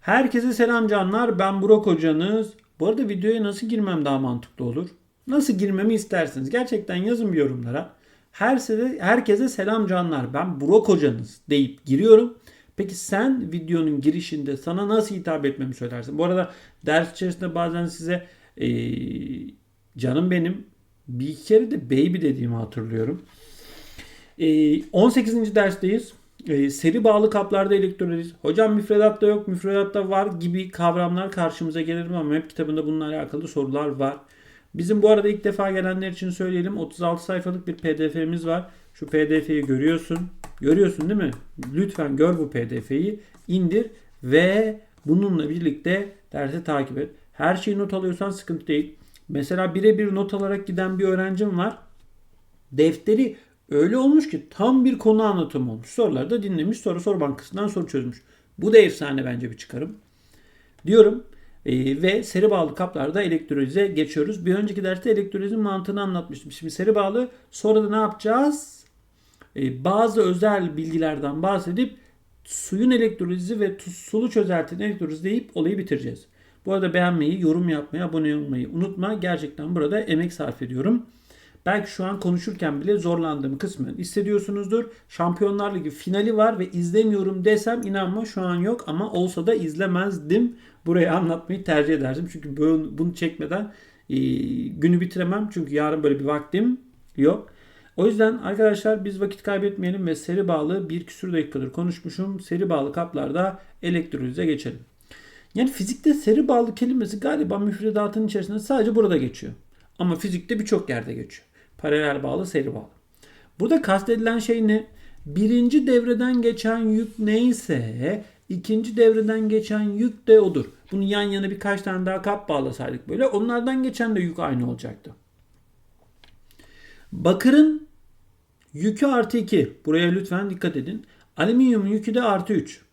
Herkese selam canlar. Ben Burak hocanız. Bu arada videoya nasıl girmem daha mantıklı olur? Nasıl girmemi istersiniz? Gerçekten yazın bir yorumlara. Herkese, herkese selam canlar. Ben Burak hocanız deyip giriyorum. Peki sen videonun girişinde sana nasıl hitap etmemi söylersin? Bu arada ders içerisinde bazen size eee, canım benim bir iki kere de baby dediğimi hatırlıyorum. Ee, 18. dersteyiz. Ee, seri bağlı kaplarda elektroliz. Hocam müfredatta yok, müfredatta var gibi kavramlar karşımıza gelir mi? Ama hep kitabında bununla alakalı sorular var. Bizim bu arada ilk defa gelenler için söyleyelim. 36 sayfalık bir pdf'miz var. Şu pdf'yi görüyorsun. Görüyorsun değil mi? Lütfen gör bu pdf'yi. indir ve bununla birlikte dersi takip et. Her şeyi not alıyorsan sıkıntı değil. Mesela birebir not alarak giden bir öğrencim var. Defteri öyle olmuş ki tam bir konu anlatımı olmuş. Soruları da dinlemiş. Sonra soru bankasından soru çözmüş. Bu da efsane bence bir çıkarım. Diyorum Ee, ve seri bağlı kaplarda elektrolize geçiyoruz. Bir önceki derste elektrolizin mantığını anlatmıştım. Şimdi seri bağlı sonra da ne yapacağız? Ee, bazı özel bilgilerden bahsedip suyun elektrolizi ve tuz- sulu çözeltinin elektrolizi deyip olayı bitireceğiz. Bu arada beğenmeyi, yorum yapmayı, abone olmayı unutma. Gerçekten burada emek sarf ediyorum. Belki şu an konuşurken bile zorlandığım kısmı hissediyorsunuzdur. Şampiyonlar Ligi finali var ve izlemiyorum desem inanma şu an yok ama olsa da izlemezdim. Burayı anlatmayı tercih ederdim. Çünkü bunu çekmeden e, günü bitiremem. Çünkü yarın böyle bir vaktim yok. O yüzden arkadaşlar biz vakit kaybetmeyelim ve seri bağlı bir küsür dakikadır konuşmuşum. Seri bağlı kaplarda elektrolize geçelim. Yani fizikte seri bağlı kelimesi galiba müfredatın içerisinde sadece burada geçiyor. Ama fizikte birçok yerde geçiyor. Paralel bağlı, seri bağlı. Burada kastedilen şey ne? Birinci devreden geçen yük neyse ikinci devreden geçen yük de odur. Bunu yan yana birkaç tane daha kap bağlasaydık böyle onlardan geçen de yük aynı olacaktı. Bakırın yükü artı 2. Buraya lütfen dikkat edin. Alüminyumun yükü de artı 3.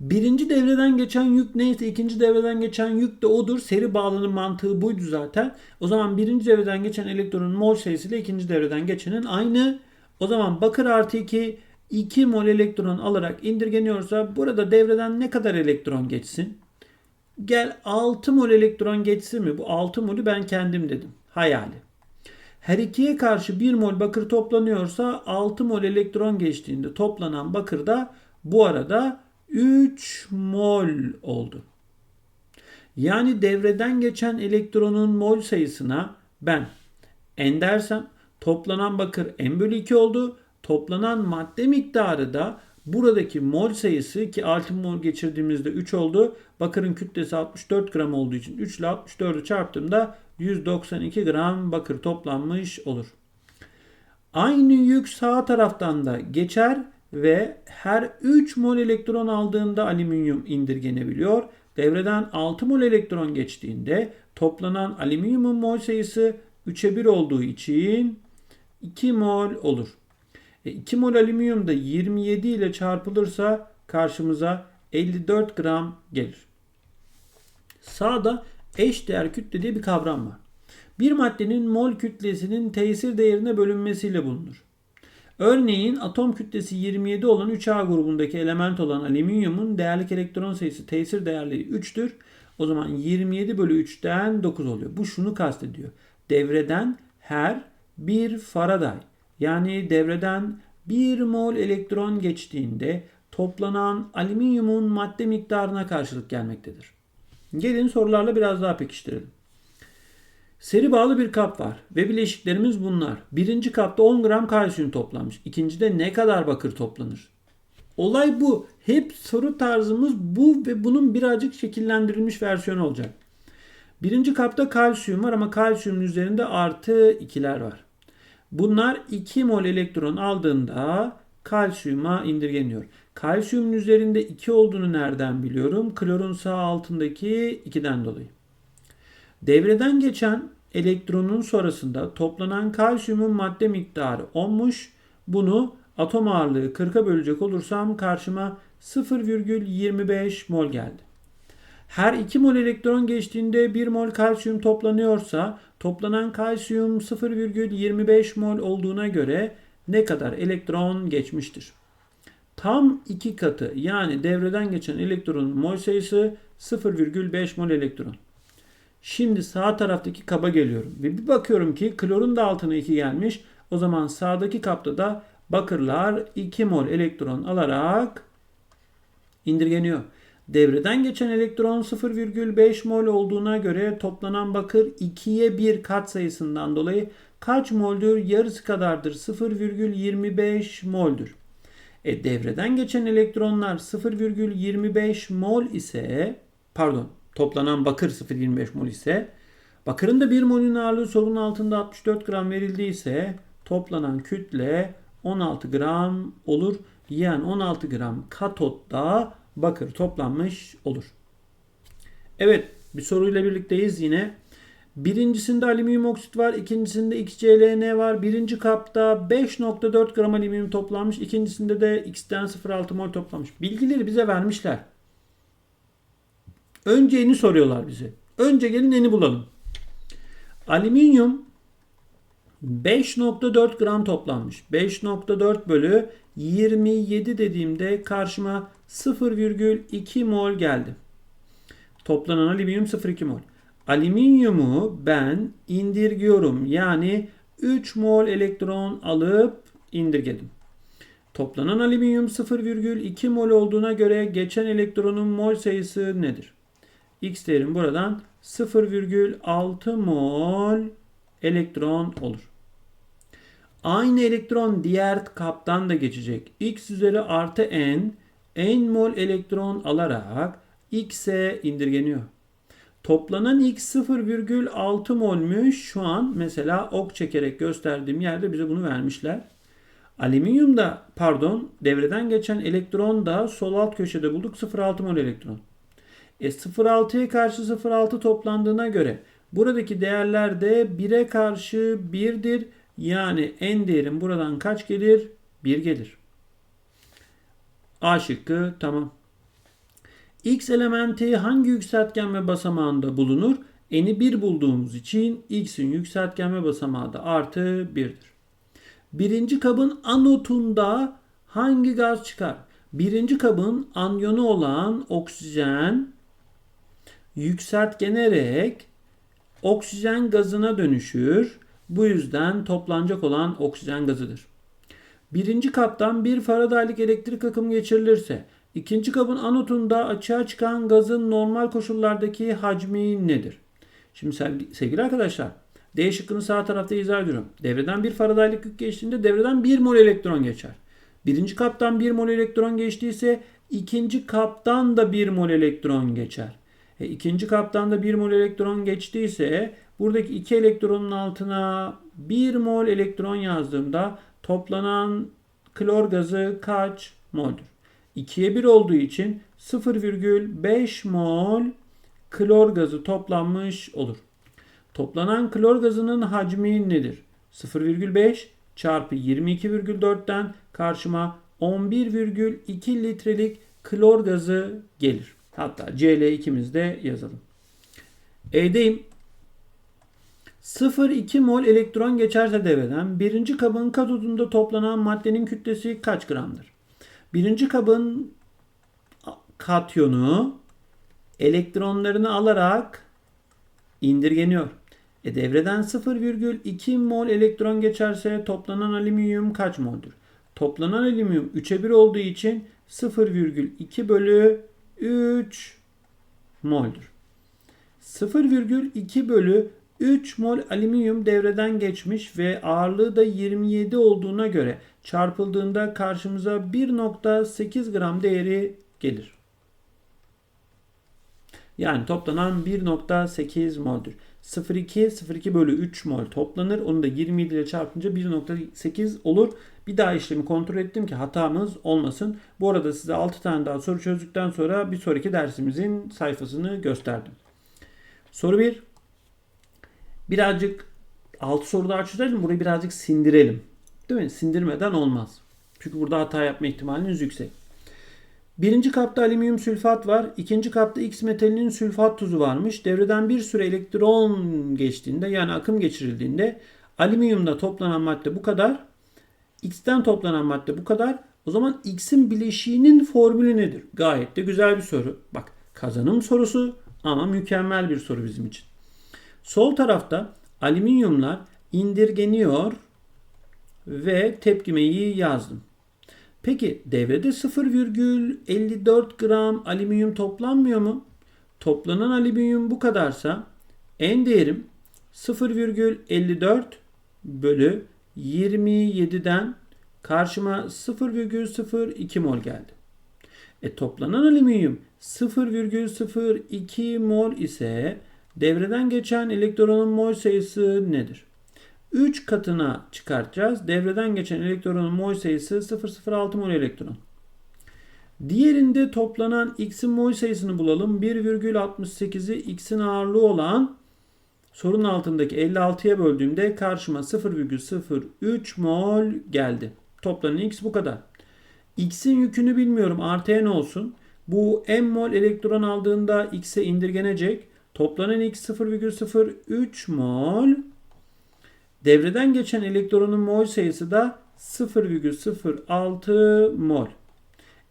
Birinci devreden geçen yük neyse ikinci devreden geçen yük de odur. Seri bağlının mantığı buydu zaten. O zaman birinci devreden geçen elektronun mol ile ikinci devreden geçenin aynı. O zaman bakır artı 2 2 mol elektron alarak indirgeniyorsa burada devreden ne kadar elektron geçsin? Gel 6 mol elektron geçsin mi? Bu 6 molü ben kendim dedim. Hayali. Her ikiye karşı 1 mol bakır toplanıyorsa 6 mol elektron geçtiğinde toplanan bakır da bu arada 3 mol oldu. Yani devreden geçen elektronun mol sayısına ben n dersem toplanan bakır n bölü 2 oldu. Toplanan madde miktarı da buradaki mol sayısı ki 6 mol geçirdiğimizde 3 oldu. Bakırın kütlesi 64 gram olduğu için 3 ile 64'ü çarptığımda 192 gram bakır toplanmış olur. Aynı yük sağ taraftan da geçer ve her 3 mol elektron aldığında alüminyum indirgenebiliyor. Devreden 6 mol elektron geçtiğinde toplanan alüminyumun mol sayısı 3'e 1 olduğu için 2 mol olur. E 2 mol alüminyum da 27 ile çarpılırsa karşımıza 54 gram gelir. Sağda eş değer kütle diye bir kavram var. Bir maddenin mol kütlesinin tesir değerine bölünmesiyle bulunur. Örneğin atom kütlesi 27 olan 3A grubundaki element olan alüminyumun değerlik elektron sayısı tesir değerleri 3'tür. O zaman 27 bölü 3'ten 9 oluyor. Bu şunu kastediyor. Devreden her bir Faraday yani devreden 1 mol elektron geçtiğinde toplanan alüminyumun madde miktarına karşılık gelmektedir. Gelin sorularla biraz daha pekiştirelim. Seri bağlı bir kap var ve bileşiklerimiz bunlar. Birinci kapta 10 gram kalsiyum toplanmış. İkincide ne kadar bakır toplanır? Olay bu. Hep soru tarzımız bu ve bunun birazcık şekillendirilmiş versiyonu olacak. Birinci kapta kalsiyum var ama kalsiyumun üzerinde artı ikiler var. Bunlar 2 mol elektron aldığında kalsiyuma indirgeniyor. Kalsiyumun üzerinde 2 olduğunu nereden biliyorum? Klorun sağ altındaki 2'den dolayı. Devreden geçen elektronun sonrasında toplanan kalsiyumun madde miktarı 10'muş. Bunu atom ağırlığı 40'a bölecek olursam karşıma 0,25 mol geldi. Her 2 mol elektron geçtiğinde 1 mol kalsiyum toplanıyorsa toplanan kalsiyum 0,25 mol olduğuna göre ne kadar elektron geçmiştir? tam iki katı yani devreden geçen elektronun mol sayısı 0,5 mol elektron. Şimdi sağ taraftaki kaba geliyorum ve bir bakıyorum ki klorun da altına 2 gelmiş. O zaman sağdaki kapta da bakırlar 2 mol elektron alarak indirgeniyor. Devreden geçen elektron 0,5 mol olduğuna göre toplanan bakır 2'ye 1 kat sayısından dolayı kaç moldür? Yarısı kadardır. 0,25 moldür. E devreden geçen elektronlar 0,25 mol ise pardon toplanan bakır 0,25 mol ise bakırın da 1 molün ağırlığı sorunun altında 64 gram verildiyse toplanan kütle 16 gram olur. Yani 16 gram katotta bakır toplanmış olur. Evet bir soruyla birlikteyiz yine. Birincisinde alüminyum oksit var. ikincisinde XCLN var. Birinci kapta 5.4 gram alüminyum toplanmış. ikincisinde de X'ten 0.6 mol toplanmış. Bilgileri bize vermişler. Önce eni soruyorlar bize. Önce gelin eni bulalım. Alüminyum 5.4 gram toplanmış. 5.4 bölü 27 dediğimde karşıma 0,2 mol geldi. Toplanan alüminyum 0,2 mol. Alüminyumu ben indirgiyorum. Yani 3 mol elektron alıp indirgedim. Toplanan alüminyum 0,2 mol olduğuna göre geçen elektronun mol sayısı nedir? X değerim buradan 0,6 mol elektron olur. Aynı elektron diğer kaptan da geçecek. X üzeri artı n n mol elektron alarak x'e indirgeniyor. Toplanan x 0,6 molmüş. Şu an mesela ok çekerek gösterdiğim yerde bize bunu vermişler. Alüminyumda pardon devreden geçen elektron da sol alt köşede bulduk 0,6 mol elektron. E 0,6'ya karşı 0,6 toplandığına göre buradaki değerler de 1'e karşı 1'dir. Yani n değerim buradan kaç gelir? 1 gelir. A şıkkı tamam. X elementi hangi yükseltgenme basamağında bulunur? N'i 1 bulduğumuz için X'in yükseltgenme basamağı da artı 1'dir. Birinci kabın anotunda hangi gaz çıkar? Birinci kabın anyonu olan oksijen yükseltgenerek oksijen gazına dönüşür. Bu yüzden toplanacak olan oksijen gazıdır. Birinci kaptan bir Faradaylık elektrik akımı geçirilirse ikinci kabın anotunda açığa çıkan gazın normal koşullardaki hacmi nedir? Şimdi sevgili arkadaşlar D şıkkını sağ tarafta izah ediyorum. Devreden bir Faradaylık yük geçtiğinde devreden 1 mol elektron geçer. Birinci kaptan 1 mol elektron geçtiyse ikinci kaptan da 1 mol elektron geçer. E, ikinci kaptan da 1 mol elektron geçtiyse buradaki 2 elektronun altına 1 mol elektron yazdığımda toplanan klor gazı kaç moldur? 2'ye 1 olduğu için 0,5 mol klor gazı toplanmış olur. Toplanan klor gazının hacmi nedir? 0,5 çarpı 22,4'ten karşıma 11,2 litrelik klor gazı gelir. Hatta CL2'miz de yazalım. E'deyim. 0,2 mol elektron geçerse devreden birinci kabın katodunda toplanan maddenin kütlesi kaç gramdır? Birinci kabın katyonu elektronlarını alarak indirgeniyor. E devreden 0,2 mol elektron geçerse toplanan alüminyum kaç moldur? Toplanan alüminyum 3'e 1 olduğu için 0,2 bölü 3 moldur. 0,2 bölü 3 mol alüminyum devreden geçmiş ve ağırlığı da 27 olduğuna göre çarpıldığında karşımıza 1.8 gram değeri gelir. Yani toplanan 1.8 moldur. 0,2 0,2 bölü 3 mol toplanır. Onu da 27 ile çarpınca 1.8 olur. Bir daha işlemi kontrol ettim ki hatamız olmasın. Bu arada size 6 tane daha soru çözdükten sonra bir sonraki dersimizin sayfasını gösterdim. Soru 1. Birazcık 6 soru daha çözelim. Burayı birazcık sindirelim. Değil mi? Sindirmeden olmaz. Çünkü burada hata yapma ihtimaliniz yüksek. Birinci kapta alüminyum sülfat var. İkinci kapta X metalinin sülfat tuzu varmış. Devreden bir süre elektron geçtiğinde yani akım geçirildiğinde alüminyumda toplanan madde bu kadar. X'ten toplanan madde bu kadar. O zaman X'in bileşiğinin formülü nedir? Gayet de güzel bir soru. Bak kazanım sorusu ama mükemmel bir soru bizim için. Sol tarafta alüminyumlar indirgeniyor ve tepkimeyi yazdım. Peki devrede 0,54 gram alüminyum toplanmıyor mu? Toplanan alüminyum bu kadarsa en değerim 0,54 bölü 27'den karşıma 0,02 mol geldi. E toplanan alüminyum 0,02 mol ise devreden geçen elektronun mol sayısı nedir? 3 katına çıkartacağız. Devreden geçen elektronun mol sayısı 0,06 mol elektron. Diğerinde toplanan x'in mol sayısını bulalım. 1,68'i x'in ağırlığı olan sorunun altındaki 56'ya böldüğümde karşıma 0,03 mol geldi. Toplanan x bu kadar. X'in yükünü bilmiyorum. Artı n olsun. Bu m mol elektron aldığında x'e indirgenecek. Toplanan x 0,03 mol. Devreden geçen elektronun mol sayısı da 0,06 mol.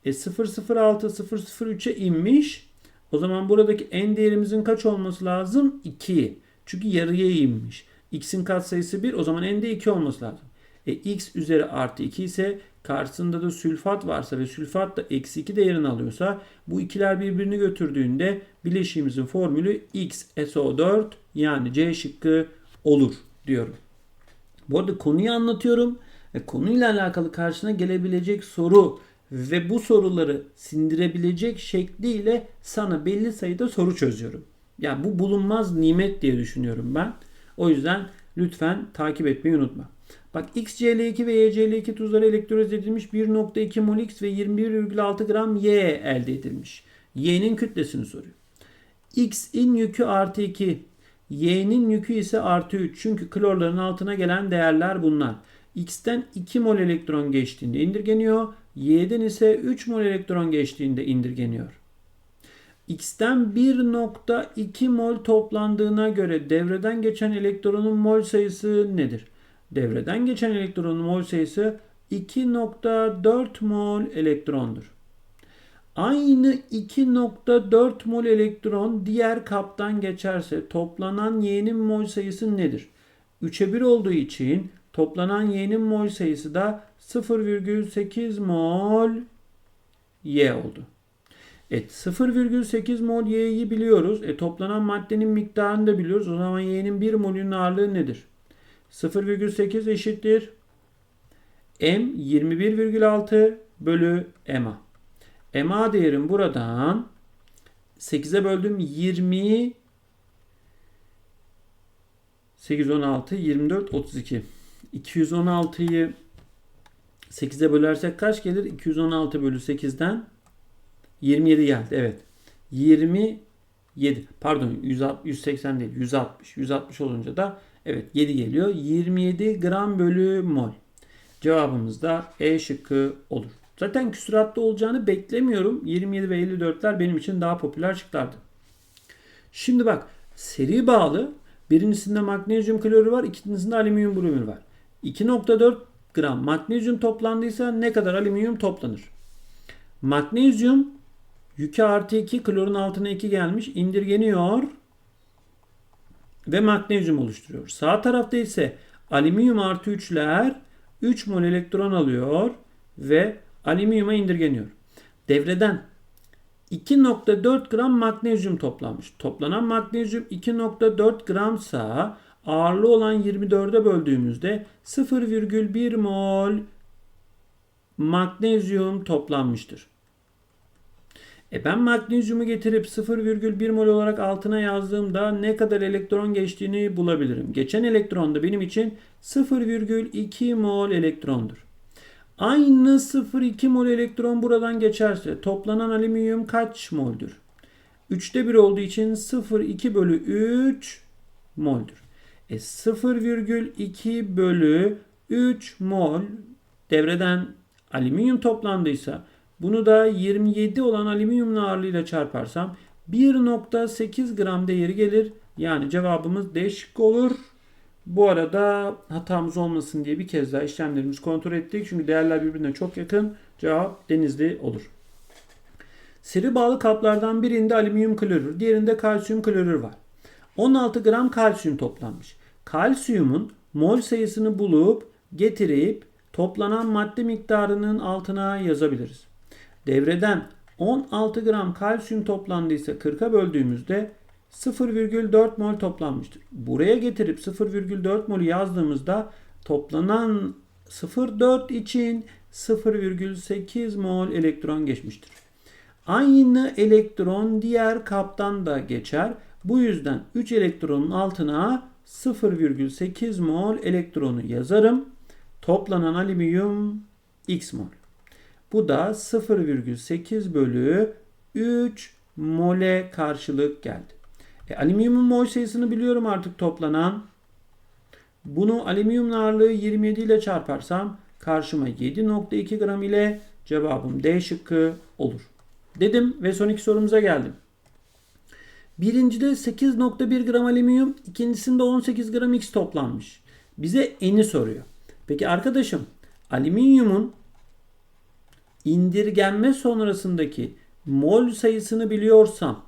E 006 003'e inmiş. O zaman buradaki n değerimizin kaç olması lazım? 2. Çünkü yarıya inmiş. X'in katsayısı 1 o zaman n de 2 olması lazım. E x üzeri artı 2 ise karşısında da sülfat varsa ve sülfat da eksi 2 değerini alıyorsa bu ikiler birbirini götürdüğünde bileşiğimizin formülü XSO4 yani C şıkkı olur diyorum. Bu arada konuyu anlatıyorum ve konuyla alakalı karşına gelebilecek soru ve bu soruları sindirebilecek şekliyle sana belli sayıda soru çözüyorum. Yani bu bulunmaz nimet diye düşünüyorum ben. O yüzden lütfen takip etmeyi unutma. Bak XCl2 ve YCl2 tuzları elektroliz edilmiş 1.2 mol X ve 21,6 gram Y elde edilmiş. Y'nin kütlesini soruyor. X'in yükü artı 2. Y'nin yükü ise artı 3. Çünkü klorların altına gelen değerler bunlar. X'ten 2 mol elektron geçtiğinde indirgeniyor. Y'den ise 3 mol elektron geçtiğinde indirgeniyor. X'ten 1.2 mol toplandığına göre devreden geçen elektronun mol sayısı nedir? Devreden geçen elektronun mol sayısı 2.4 mol elektrondur. Aynı 2.4 mol elektron diğer kaptan geçerse toplanan Y'nin mol sayısı nedir? 3'e 1 olduğu için toplanan Y'nin mol sayısı da 0,8 mol Y oldu. Evet 0,8 mol Y'yi biliyoruz. E, toplanan maddenin miktarını da biliyoruz. O zaman Y'nin 1 molünün ağırlığı nedir? 0,8 eşittir. M 21,6 bölü MA. MA değerim buradan 8'e böldüm 20 8 16 24 32 216'yı 8'e bölersek kaç gelir? 216 bölü 8'den 27 geldi. Evet. 27 pardon 180 değil 160. 160 olunca da evet 7 geliyor. 27 gram bölü mol. Cevabımız da E şıkkı olur. Zaten küsuratlı olacağını beklemiyorum. 27 ve 54'ler benim için daha popüler şıklardı. Şimdi bak seri bağlı birincisinde magnezyum klorü var, ikincisinde alüminyum bromür var. 2.4 gram magnezyum toplandıysa ne kadar alüminyum toplanır? Magnezyum yükü artı 2 klorun altına 2 gelmiş indirgeniyor ve magnezyum oluşturuyor. Sağ tarafta ise alüminyum artı 3'ler 3 mol elektron alıyor ve alüminyuma indirgeniyor. Devreden 2.4 gram magnezyum toplanmış. Toplanan magnezyum 2.4 gramsa ağırlığı olan 24'e böldüğümüzde 0,1 mol magnezyum toplanmıştır. E ben magnezyumu getirip 0,1 mol olarak altına yazdığımda ne kadar elektron geçtiğini bulabilirim. Geçen elektron da benim için 0,2 mol elektrondur. Aynı 0,2 mol elektron buradan geçerse toplanan alüminyum kaç moldür? 3'te 1 olduğu için 0,2 bölü 3 moldür. E 0,2 bölü 3 mol devreden alüminyum toplandıysa bunu da 27 olan alüminyum ağırlığıyla çarparsam 1.8 gram değeri gelir. Yani cevabımız D şıkkı olur. Bu arada hatamız olmasın diye bir kez daha işlemlerimizi kontrol ettik. Çünkü değerler birbirine çok yakın. Cevap Denizli olur. Seri bağlı kaplardan birinde alüminyum klorür, diğerinde kalsiyum klorür var. 16 gram kalsiyum toplanmış. Kalsiyumun mol sayısını bulup getirip toplanan madde miktarının altına yazabiliriz. Devreden 16 gram kalsiyum toplandıysa 40'a böldüğümüzde 0,4 mol toplanmıştır. Buraya getirip 0,4 molü yazdığımızda toplanan 0,4 için 0,8 mol elektron geçmiştir. Aynı elektron diğer kaptan da geçer. Bu yüzden 3 elektronun altına 0,8 mol elektronu yazarım. Toplanan alüminyum x mol. Bu da 0,8 bölü 3 mole karşılık geldi. E, alüminyumun mol sayısını biliyorum artık toplanan. Bunu alüminyum ağırlığı 27 ile çarparsam karşıma 7.2 gram ile cevabım D şıkkı olur. Dedim ve son iki sorumuza geldim. Birincide 8.1 gram alüminyum, ikincisinde 18 gram X toplanmış. Bize eni soruyor. Peki arkadaşım alüminyumun indirgenme sonrasındaki mol sayısını biliyorsam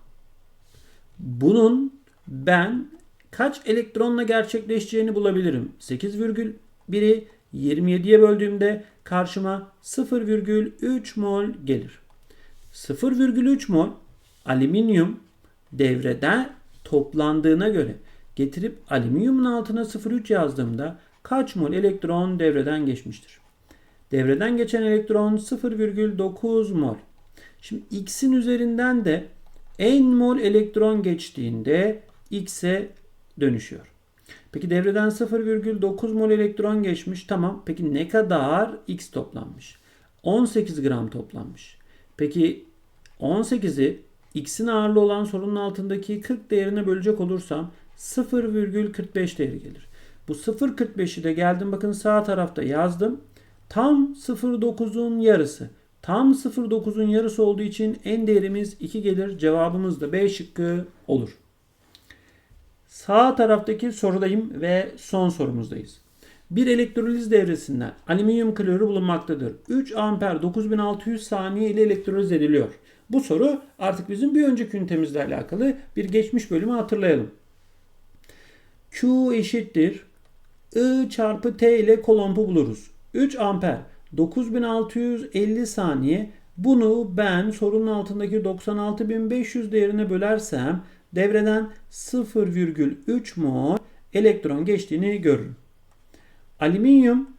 bunun ben kaç elektronla gerçekleşeceğini bulabilirim. 8,1'i 27'ye böldüğümde karşıma 0,3 mol gelir. 0,3 mol alüminyum devreden toplandığına göre getirip alüminyumun altına 0,3 yazdığımda kaç mol elektron devreden geçmiştir? Devreden geçen elektron 0,9 mol. Şimdi x'in üzerinden de n mol elektron geçtiğinde x'e dönüşüyor. Peki devreden 0,9 mol elektron geçmiş. Tamam. Peki ne kadar x toplanmış? 18 gram toplanmış. Peki 18'i x'in ağırlığı olan sorunun altındaki 40 değerine bölecek olursam 0,45 değeri gelir. Bu 0,45'i de geldim bakın sağ tarafta yazdım. Tam 0,9'un yarısı. Tam 0,9'un yarısı olduğu için en değerimiz 2 gelir. Cevabımız da B şıkkı olur. Sağ taraftaki sorudayım ve son sorumuzdayız. Bir elektroliz devresinden alüminyum klorü bulunmaktadır. 3 amper 9600 saniye ile elektroliz ediliyor. Bu soru artık bizim bir önceki ünitemizle alakalı bir geçmiş bölümü hatırlayalım. Q eşittir I çarpı T ile kolombu buluruz. 3 amper 9650 saniye bunu ben sorunun altındaki 96500 değerine bölersem devreden 0,3 mol elektron geçtiğini görürüm. Alüminyum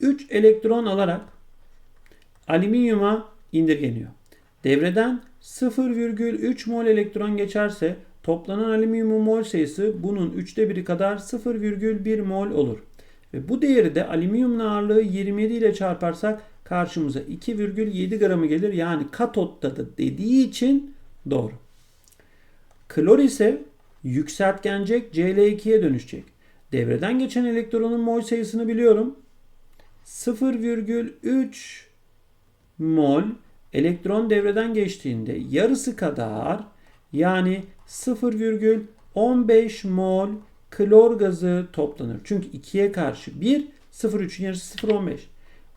3 elektron alarak alüminyuma indirgeniyor. Devreden 0,3 mol elektron geçerse toplanan alüminyumun mol sayısı bunun 3'te biri kadar 0,1 mol olur. Ve bu değeri de alüminyumun ağırlığı 27 ile çarparsak karşımıza 2,7 gramı gelir. Yani katotta da dediği için doğru. Klor ise yükseltgencek Cl2'ye dönüşecek. Devreden geçen elektronun mol sayısını biliyorum. 0,3 mol elektron devreden geçtiğinde yarısı kadar yani 0,15 mol klor gazı toplanır. Çünkü 2'ye karşı 1, 0,3'ün yarısı 0,15.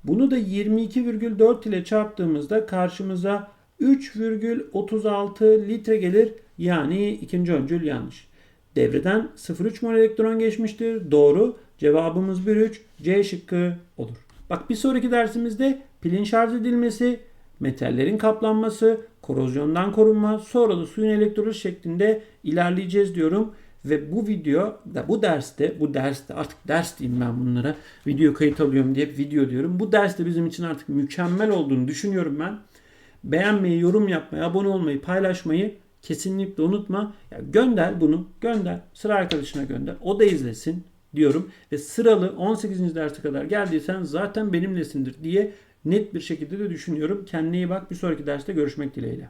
Bunu da 22,4 ile çarptığımızda karşımıza 3,36 litre gelir. Yani ikinci öncül yanlış. Devreden 0,3 mol elektron geçmiştir. Doğru. Cevabımız 1,3. C şıkkı olur. Bak bir sonraki dersimizde pilin şarj edilmesi, metallerin kaplanması, korozyondan korunma, sonra da suyun elektroliz şeklinde ilerleyeceğiz diyorum. Ve bu video da bu derste bu derste artık ders diyeyim ben bunlara video kayıt alıyorum diye video diyorum. Bu derste bizim için artık mükemmel olduğunu düşünüyorum ben. Beğenmeyi, yorum yapmayı, abone olmayı, paylaşmayı kesinlikle unutma. Ya gönder bunu, gönder. Sıra arkadaşına gönder. O da izlesin diyorum. Ve sıralı 18. derse kadar geldiysen zaten benimlesindir diye net bir şekilde de düşünüyorum. Kendine iyi bak. Bir sonraki derste görüşmek dileğiyle.